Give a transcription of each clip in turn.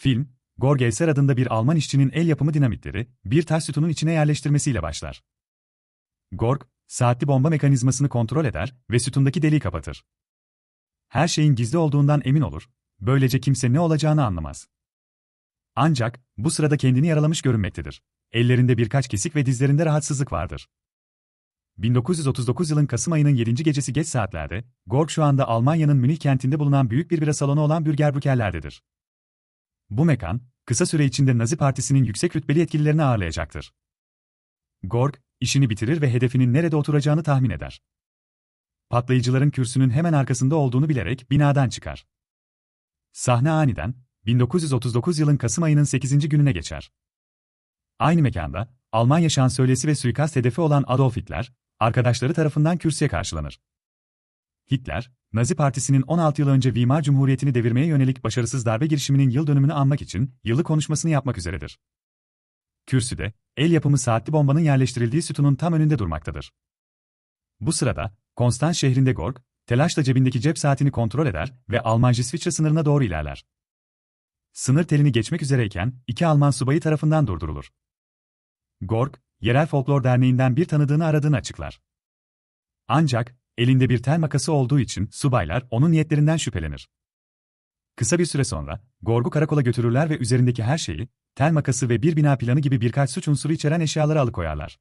Film, Gorgelser adında bir Alman işçinin el yapımı dinamitleri bir taş sütunun içine yerleştirmesiyle başlar. Gorg, saatli bomba mekanizmasını kontrol eder ve sütundaki deliği kapatır. Her şeyin gizli olduğundan emin olur, böylece kimse ne olacağını anlamaz. Ancak, bu sırada kendini yaralamış görünmektedir. Ellerinde birkaç kesik ve dizlerinde rahatsızlık vardır. 1939 yılın Kasım ayının 7. gecesi geç saatlerde, Gorg şu anda Almanya'nın Münih kentinde bulunan büyük bir bira salonu olan Bürgerbükerler'dedir. Bu mekan, kısa süre içinde Nazi Partisi'nin yüksek rütbeli yetkililerini ağırlayacaktır. Gorg, işini bitirir ve hedefinin nerede oturacağını tahmin eder. Patlayıcıların kürsünün hemen arkasında olduğunu bilerek binadan çıkar. Sahne aniden, 1939 yılın Kasım ayının 8. gününe geçer. Aynı mekanda, Almanya şansölyesi ve suikast hedefi olan Adolf Hitler, arkadaşları tarafından kürsüye karşılanır. Hitler, Nazi Partisi'nin 16 yıl önce Weimar Cumhuriyeti'ni devirmeye yönelik başarısız darbe girişiminin yıl dönümünü anmak için yıllık konuşmasını yapmak üzeredir. Kürsüde, el yapımı saatli bombanın yerleştirildiği sütunun tam önünde durmaktadır. Bu sırada, Konstanz şehrinde Gorg, telaşla cebindeki cep saatini kontrol eder ve Almanca-İsviçre sınırına doğru ilerler. Sınır telini geçmek üzereyken iki Alman subayı tarafından durdurulur. Gorg, Yerel Folklor Derneği'nden bir tanıdığını aradığını açıklar. Ancak, elinde bir tel makası olduğu için subaylar onun niyetlerinden şüphelenir. Kısa bir süre sonra, Gorg'u karakola götürürler ve üzerindeki her şeyi, tel makası ve bir bina planı gibi birkaç suç unsuru içeren eşyaları alıkoyarlar.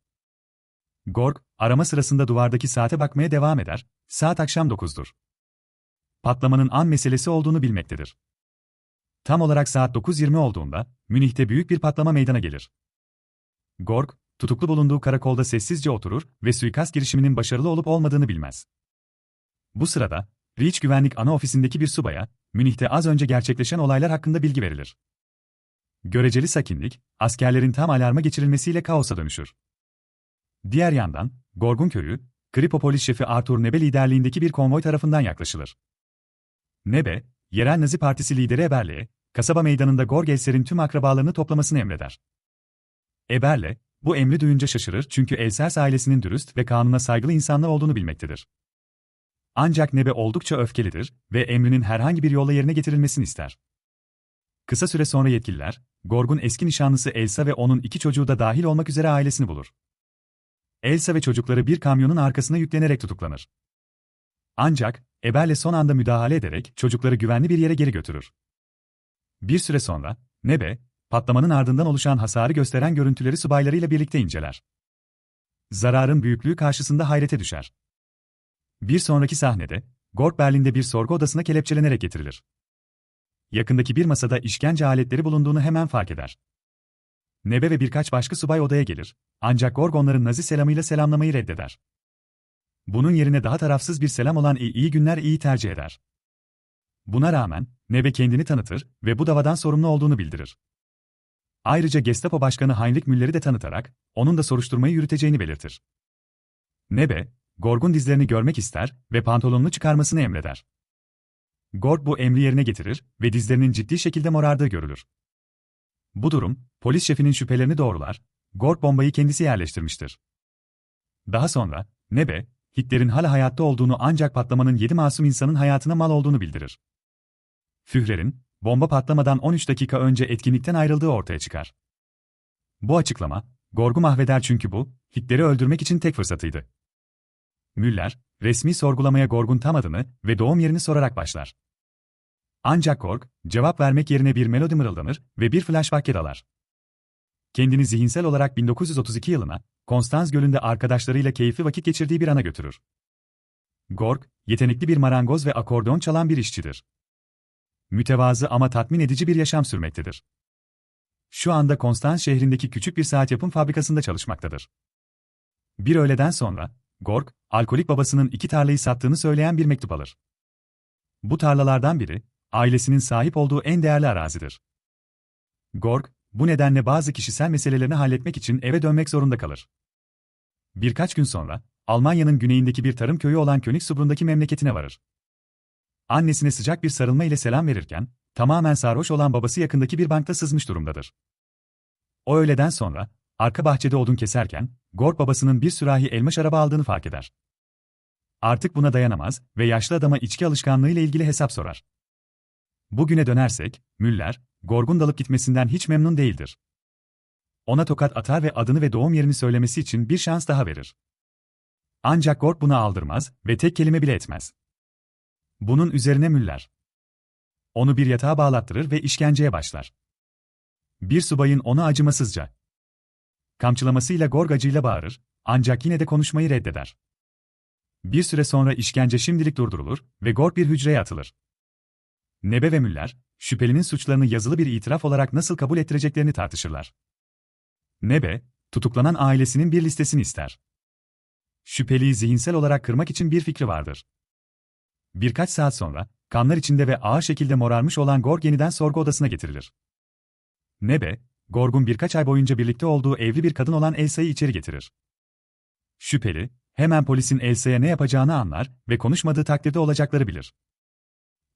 Gorg, arama sırasında duvardaki saate bakmaya devam eder, saat akşam 9'dur. Patlamanın an meselesi olduğunu bilmektedir. Tam olarak saat 9.20 olduğunda, Münih'te büyük bir patlama meydana gelir. Gorg, tutuklu bulunduğu karakolda sessizce oturur ve suikast girişiminin başarılı olup olmadığını bilmez. Bu sırada, Reach Güvenlik Ana Ofisindeki bir subaya, Münih'te az önce gerçekleşen olaylar hakkında bilgi verilir. Göreceli sakinlik, askerlerin tam alarma geçirilmesiyle kaosa dönüşür. Diğer yandan, Gorgun köyü, Kripopolis şefi Arthur Nebe liderliğindeki bir konvoy tarafından yaklaşılır. Nebe, yerel Nazi Partisi lideri Eberle'ye, kasaba meydanında Gorgelser'in tüm akrabalarını toplamasını emreder. Eberle, bu emri duyunca şaşırır çünkü Elsers ailesinin dürüst ve kanuna saygılı insanlar olduğunu bilmektedir. Ancak Nebe oldukça öfkelidir ve emrinin herhangi bir yolla yerine getirilmesini ister. Kısa süre sonra yetkililer, Gorg'un eski nişanlısı Elsa ve onun iki çocuğu da dahil olmak üzere ailesini bulur. Elsa ve çocukları bir kamyonun arkasına yüklenerek tutuklanır. Ancak, Eberle son anda müdahale ederek çocukları güvenli bir yere geri götürür. Bir süre sonra, Nebe, patlamanın ardından oluşan hasarı gösteren görüntüleri subaylarıyla birlikte inceler. Zararın büyüklüğü karşısında hayrete düşer. Bir sonraki sahnede, Gork Berlin'de bir sorgu odasına kelepçelenerek getirilir. Yakındaki bir masada işkence aletleri bulunduğunu hemen fark eder. Nebe ve birkaç başka subay odaya gelir, ancak Gorg onların Nazi selamıyla selamlamayı reddeder. Bunun yerine daha tarafsız bir selam olan iyi, iyi günler iyi tercih eder. Buna rağmen, Nebe kendini tanıtır ve bu davadan sorumlu olduğunu bildirir. Ayrıca Gestapo Başkanı Heinrich Müller'i de tanıtarak, onun da soruşturmayı yürüteceğini belirtir. Nebe, Gorg'un dizlerini görmek ister ve pantolonunu çıkarmasını emreder. Gorg bu emri yerine getirir ve dizlerinin ciddi şekilde morardığı görülür. Bu durum, polis şefinin şüphelerini doğrular, Gorg bombayı kendisi yerleştirmiştir. Daha sonra, Nebe, Hitler'in hala hayatta olduğunu ancak patlamanın 7 masum insanın hayatına mal olduğunu bildirir. Führer'in, bomba patlamadan 13 dakika önce etkinlikten ayrıldığı ortaya çıkar. Bu açıklama, Gorg'u mahveder çünkü bu, Hitler'i öldürmek için tek fırsatıydı. Müller, resmi sorgulamaya Gorg'un tam adını ve doğum yerini sorarak başlar. Ancak Gorg, cevap vermek yerine bir melodi mırıldanır ve bir flashback'e dalar. Kendini zihinsel olarak 1932 yılına, Konstanz Gölü'nde arkadaşlarıyla keyifli vakit geçirdiği bir ana götürür. Gorg, yetenekli bir marangoz ve akordeon çalan bir işçidir. Mütevazı ama tatmin edici bir yaşam sürmektedir. Şu anda Konstanz şehrindeki küçük bir saat yapım fabrikasında çalışmaktadır. Bir öğleden sonra, Gorg, alkolik babasının iki tarlayı sattığını söyleyen bir mektup alır. Bu tarlalardan biri, ailesinin sahip olduğu en değerli arazidir. Gorg, bu nedenle bazı kişisel meselelerini halletmek için eve dönmek zorunda kalır. Birkaç gün sonra, Almanya'nın güneyindeki bir tarım köyü olan Königsbrun'daki memleketine varır. Annesine sıcak bir sarılma ile selam verirken, tamamen sarhoş olan babası yakındaki bir bankta sızmış durumdadır. O öğleden sonra, arka bahçede odun keserken, Gorg babasının bir sürahi elma şarabı aldığını fark eder. Artık buna dayanamaz ve yaşlı adama içki alışkanlığı ile ilgili hesap sorar. Bugüne dönersek, Müller, Gorg'un dalıp gitmesinden hiç memnun değildir. Ona tokat atar ve adını ve doğum yerini söylemesi için bir şans daha verir. Ancak Gorg buna aldırmaz ve tek kelime bile etmez. Bunun üzerine Müller. Onu bir yatağa bağlattırır ve işkenceye başlar. Bir subayın onu acımasızca kamçılamasıyla Gorg acıyla bağırır, ancak yine de konuşmayı reddeder. Bir süre sonra işkence şimdilik durdurulur ve Gorg bir hücreye atılır. Nebe ve Müller, şüphelinin suçlarını yazılı bir itiraf olarak nasıl kabul ettireceklerini tartışırlar. Nebe, tutuklanan ailesinin bir listesini ister. Şüpheliyi zihinsel olarak kırmak için bir fikri vardır. Birkaç saat sonra, kanlar içinde ve ağır şekilde morarmış olan Gorg yeniden sorgu odasına getirilir. Nebe, Gorg'un birkaç ay boyunca birlikte olduğu evli bir kadın olan Elsa'yı içeri getirir. Şüpheli, hemen polisin Elsa'ya ne yapacağını anlar ve konuşmadığı takdirde olacakları bilir.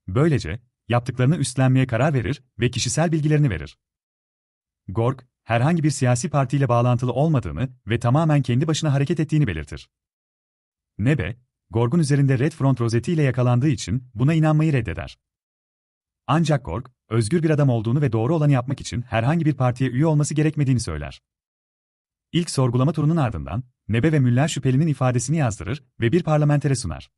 Böylece, yaptıklarını üstlenmeye karar verir ve kişisel bilgilerini verir. Gorg, herhangi bir siyasi partiyle bağlantılı olmadığını ve tamamen kendi başına hareket ettiğini belirtir. Nebe, Gorg'un üzerinde Red Front rozeti ile yakalandığı için buna inanmayı reddeder. Ancak Gorg, özgür bir adam olduğunu ve doğru olanı yapmak için herhangi bir partiye üye olması gerekmediğini söyler. İlk sorgulama turunun ardından, Nebe ve Müller şüphelinin ifadesini yazdırır ve bir parlamentere sunar.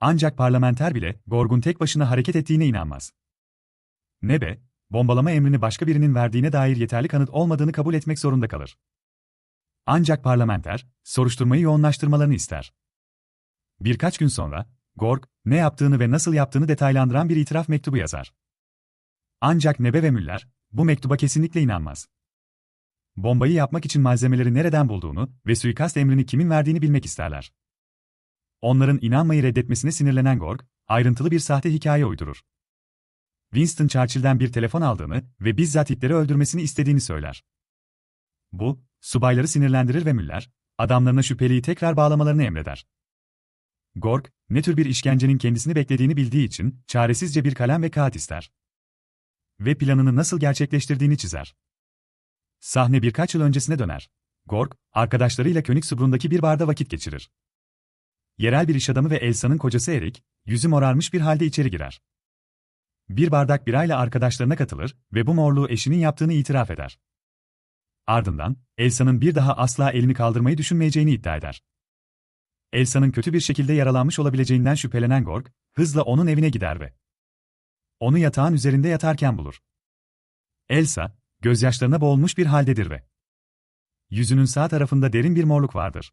Ancak parlamenter bile Gorg'un tek başına hareket ettiğine inanmaz. Nebe, bombalama emrini başka birinin verdiğine dair yeterli kanıt olmadığını kabul etmek zorunda kalır. Ancak parlamenter, soruşturmayı yoğunlaştırmalarını ister. Birkaç gün sonra, Gorg, ne yaptığını ve nasıl yaptığını detaylandıran bir itiraf mektubu yazar. Ancak Nebe ve Müller, bu mektuba kesinlikle inanmaz. Bombayı yapmak için malzemeleri nereden bulduğunu ve suikast emrini kimin verdiğini bilmek isterler. Onların inanmayı reddetmesine sinirlenen Gorg, ayrıntılı bir sahte hikaye uydurur. Winston Churchill'den bir telefon aldığını ve bizzat Hitler'i öldürmesini istediğini söyler. Bu, subayları sinirlendirir ve Müller, adamlarına şüpheliyi tekrar bağlamalarını emreder. Gorg, ne tür bir işkencenin kendisini beklediğini bildiği için çaresizce bir kalem ve kağıt ister. Ve planını nasıl gerçekleştirdiğini çizer. Sahne birkaç yıl öncesine döner. Gorg, arkadaşlarıyla Königsbrun'daki bir barda vakit geçirir. Yerel bir iş adamı ve Elsa'nın kocası Erik, yüzü morarmış bir halde içeri girer. Bir bardak birayla arkadaşlarına katılır ve bu morluğu eşinin yaptığını itiraf eder. Ardından, Elsa'nın bir daha asla elini kaldırmayı düşünmeyeceğini iddia eder. Elsa'nın kötü bir şekilde yaralanmış olabileceğinden şüphelenen Gorg, hızla onun evine gider ve onu yatağın üzerinde yatarken bulur. Elsa, gözyaşlarına boğulmuş bir haldedir ve yüzünün sağ tarafında derin bir morluk vardır.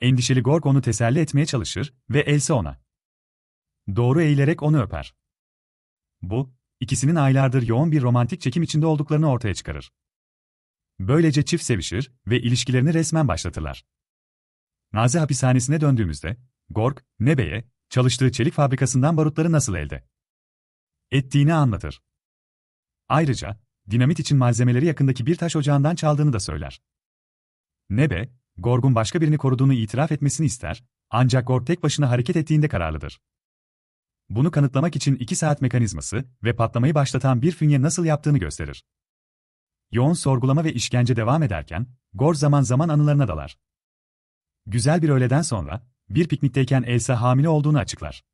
Endişeli Gorg onu teselli etmeye çalışır ve Elsa ona doğru eğilerek onu öper. Bu, ikisinin aylardır yoğun bir romantik çekim içinde olduklarını ortaya çıkarır. Böylece çift sevişir ve ilişkilerini resmen başlatırlar. Nazi hapishanesine döndüğümüzde, Gorg, Nebe'ye, çalıştığı çelik fabrikasından barutları nasıl elde ettiğini anlatır. Ayrıca, dinamit için malzemeleri yakındaki bir taş ocağından çaldığını da söyler. Nebe, Gorg'un başka birini koruduğunu itiraf etmesini ister, ancak Gorg tek başına hareket ettiğinde kararlıdır. Bunu kanıtlamak için iki saat mekanizması ve patlamayı başlatan bir fünye nasıl yaptığını gösterir. Yoğun sorgulama ve işkence devam ederken, Gor zaman zaman anılarına dalar. Güzel bir öğleden sonra, bir piknikteyken Elsa hamile olduğunu açıklar.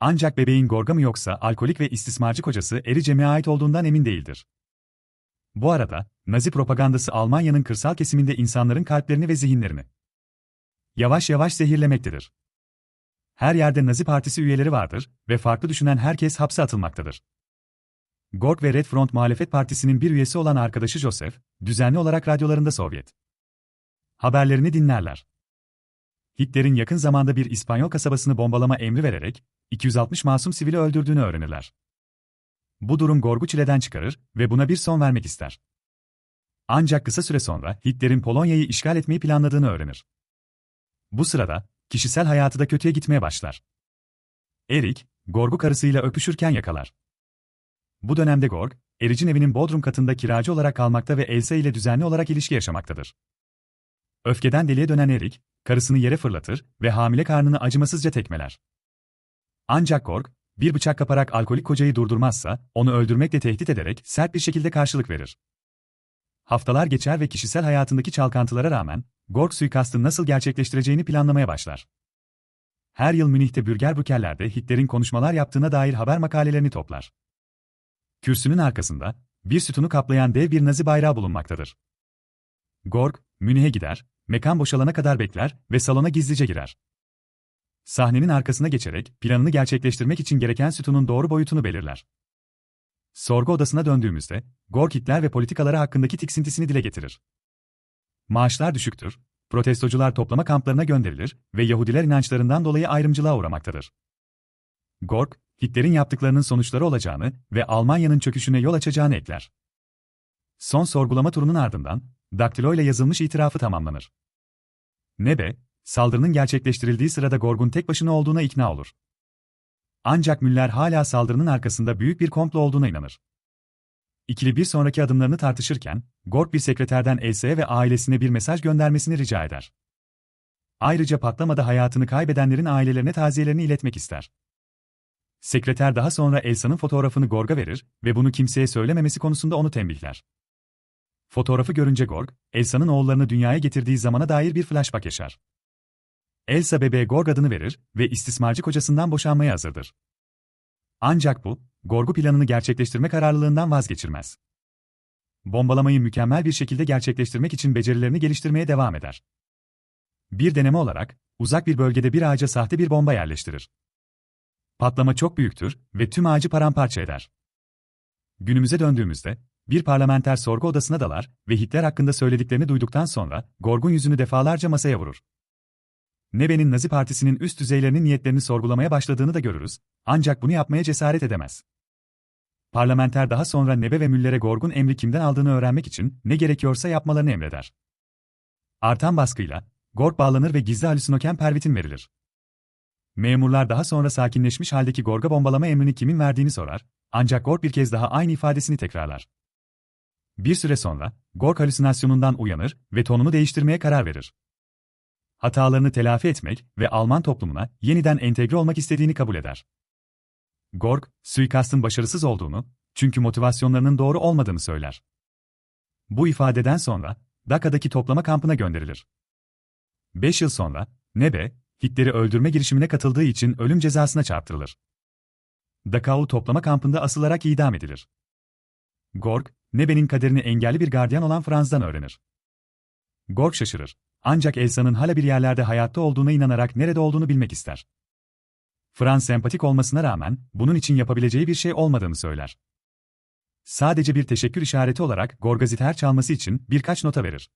Ancak bebeğin Gorga mı yoksa alkolik ve istismarcı kocası Ericem'e ait olduğundan emin değildir. Bu arada, Nazi propagandası Almanya'nın kırsal kesiminde insanların kalplerini ve zihinlerini yavaş yavaş zehirlemektedir. Her yerde Nazi Partisi üyeleri vardır ve farklı düşünen herkes hapse atılmaktadır. Gorg ve Red Front Muhalefet Partisi'nin bir üyesi olan arkadaşı Joseph, düzenli olarak radyolarında Sovyet haberlerini dinlerler. Hitler'in yakın zamanda bir İspanyol kasabasını bombalama emri vererek 260 masum sivili öldürdüğünü öğrenirler. Bu durum Gorg'u çileden çıkarır ve buna bir son vermek ister. Ancak kısa süre sonra Hitler'in Polonya'yı işgal etmeyi planladığını öğrenir. Bu sırada kişisel hayatı da kötüye gitmeye başlar. Erik, Gorg'u karısıyla öpüşürken yakalar. Bu dönemde Gorg, Eric'in evinin bodrum katında kiracı olarak kalmakta ve Elsa ile düzenli olarak ilişki yaşamaktadır. Öfkeden deliye dönen Erik, karısını yere fırlatır ve hamile karnını acımasızca tekmeler. Ancak Gorg, bir bıçak kaparak alkolik kocayı durdurmazsa, onu öldürmekle tehdit ederek sert bir şekilde karşılık verir. Haftalar geçer ve kişisel hayatındaki çalkantılara rağmen, Gorg suikastı nasıl gerçekleştireceğini planlamaya başlar. Her yıl Münih'te bürger bükerlerde Hitler'in konuşmalar yaptığına dair haber makalelerini toplar. Kürsünün arkasında, bir sütunu kaplayan dev bir nazi bayrağı bulunmaktadır. Gorg, Münih'e gider, mekan boşalana kadar bekler ve salona gizlice girer. Sahnenin arkasına geçerek planını gerçekleştirmek için gereken sütunun doğru boyutunu belirler. Sorgu odasına döndüğümüzde, Gorg Hitler ve politikaları hakkındaki tiksintisini dile getirir. Maaşlar düşüktür, protestocular toplama kamplarına gönderilir ve Yahudiler inançlarından dolayı ayrımcılığa uğramaktadır. Gorg, Hitler'in yaptıklarının sonuçları olacağını ve Almanya'nın çöküşüne yol açacağını ekler. Son sorgulama turunun ardından, daktilo ile yazılmış itirafı tamamlanır. Nebe, saldırının gerçekleştirildiği sırada Gorg'un tek başına olduğuna ikna olur. Ancak Müller hala saldırının arkasında büyük bir komplo olduğuna inanır. İkili bir sonraki adımlarını tartışırken, Gorg bir sekreterden Elsa'ya ve ailesine bir mesaj göndermesini rica eder. Ayrıca patlamada hayatını kaybedenlerin ailelerine taziyelerini iletmek ister. Sekreter daha sonra Elsa'nın fotoğrafını Gorg'a verir ve bunu kimseye söylememesi konusunda onu tembihler. Fotoğrafı görünce Gorg, Elsa'nın oğullarını dünyaya getirdiği zamana dair bir flashback yaşar. Elsa bebeğe Gorg adını verir ve istismarcı kocasından boşanmaya hazırdır. Ancak bu, Gorg'u planını gerçekleştirme kararlılığından vazgeçirmez. Bombalamayı mükemmel bir şekilde gerçekleştirmek için becerilerini geliştirmeye devam eder. Bir deneme olarak, uzak bir bölgede bir ağaca sahte bir bomba yerleştirir. Patlama çok büyüktür ve tüm ağacı paramparça eder. Günümüze döndüğümüzde, bir parlamenter sorgu odasına dalar ve Hitler hakkında söylediklerini duyduktan sonra Gorg'un yüzünü defalarca masaya vurur. Nebe'nin Nazi Partisi'nin üst düzeylerinin niyetlerini sorgulamaya başladığını da görürüz, ancak bunu yapmaya cesaret edemez. Parlamenter daha sonra Nebe ve Müller'e Gorg'un emri kimden aldığını öğrenmek için ne gerekiyorsa yapmalarını emreder. Artan baskıyla, Gorg bağlanır ve gizli halüsinoken pervitin verilir. Memurlar daha sonra sakinleşmiş haldeki Gorg'a bombalama emrini kimin verdiğini sorar, ancak Gorg bir kez daha aynı ifadesini tekrarlar. Bir süre sonra, Gorg halüsinasyonundan uyanır ve tonunu değiştirmeye karar verir. Hatalarını telafi etmek ve Alman toplumuna yeniden entegre olmak istediğini kabul eder. Gorg, suikastın başarısız olduğunu, çünkü motivasyonlarının doğru olmadığını söyler. Bu ifadeden sonra, Daka'daki toplama kampına gönderilir. Beş yıl sonra, Nebe, Hitler'i öldürme girişimine katıldığı için ölüm cezasına çarptırılır. Dachau toplama kampında asılarak idam edilir. Gorg, Nebe'nin kaderini engelli bir gardiyan olan Franz'dan öğrenir. Gorg şaşırır. Ancak Elsa'nın hala bir yerlerde hayatta olduğuna inanarak nerede olduğunu bilmek ister. Franz sempatik olmasına rağmen bunun için yapabileceği bir şey olmadığını söyler. Sadece bir teşekkür işareti olarak Gorgaziter çalması için birkaç nota verir.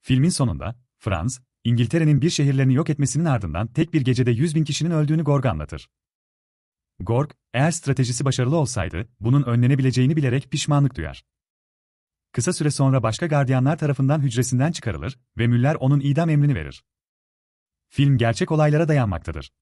Filmin sonunda, Franz, İngiltere'nin bir şehirlerini yok etmesinin ardından tek bir gecede 100 bin kişinin öldüğünü Gorg'a anlatır. Gorg, eğer stratejisi başarılı olsaydı, bunun önlenebileceğini bilerek pişmanlık duyar. Kısa süre sonra başka gardiyanlar tarafından hücresinden çıkarılır ve Müller onun idam emrini verir. Film gerçek olaylara dayanmaktadır.